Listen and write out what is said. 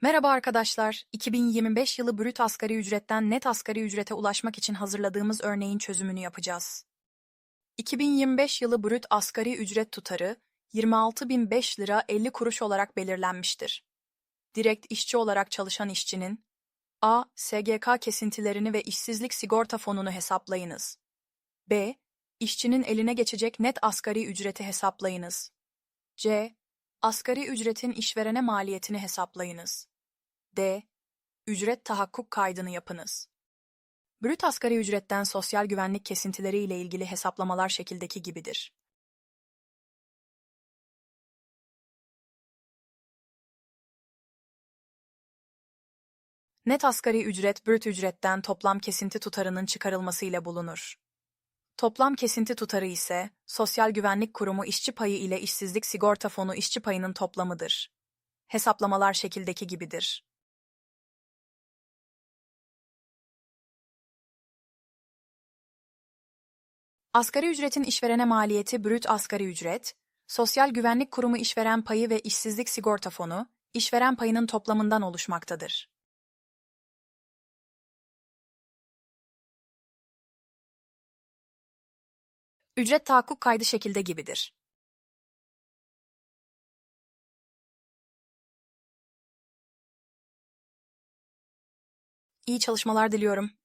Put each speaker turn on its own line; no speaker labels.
Merhaba arkadaşlar. 2025 yılı brüt asgari ücretten net asgari ücrete ulaşmak için hazırladığımız örneğin çözümünü yapacağız. 2025 yılı brüt asgari ücret tutarı 26.005 lira 50 kuruş olarak belirlenmiştir. Direkt işçi olarak çalışan işçinin A. SGK kesintilerini ve işsizlik sigorta fonunu hesaplayınız. B. İşçinin eline geçecek net asgari ücreti hesaplayınız. C. Asgari ücretin işverene maliyetini hesaplayınız. D. Ücret tahakkuk kaydını yapınız. Brüt asgari ücretten sosyal güvenlik kesintileri ile ilgili hesaplamalar şekildeki gibidir. Net asgari ücret brüt ücretten toplam kesinti tutarının çıkarılmasıyla bulunur. Toplam kesinti tutarı ise Sosyal Güvenlik Kurumu işçi payı ile işsizlik sigorta fonu işçi payının toplamıdır. Hesaplamalar şekildeki gibidir. Asgari ücretin işverene maliyeti brüt asgari ücret, Sosyal Güvenlik Kurumu işveren payı ve işsizlik sigorta fonu, işveren payının toplamından oluşmaktadır. Ücret tahakkuk kaydı şekilde gibidir. İyi çalışmalar diliyorum.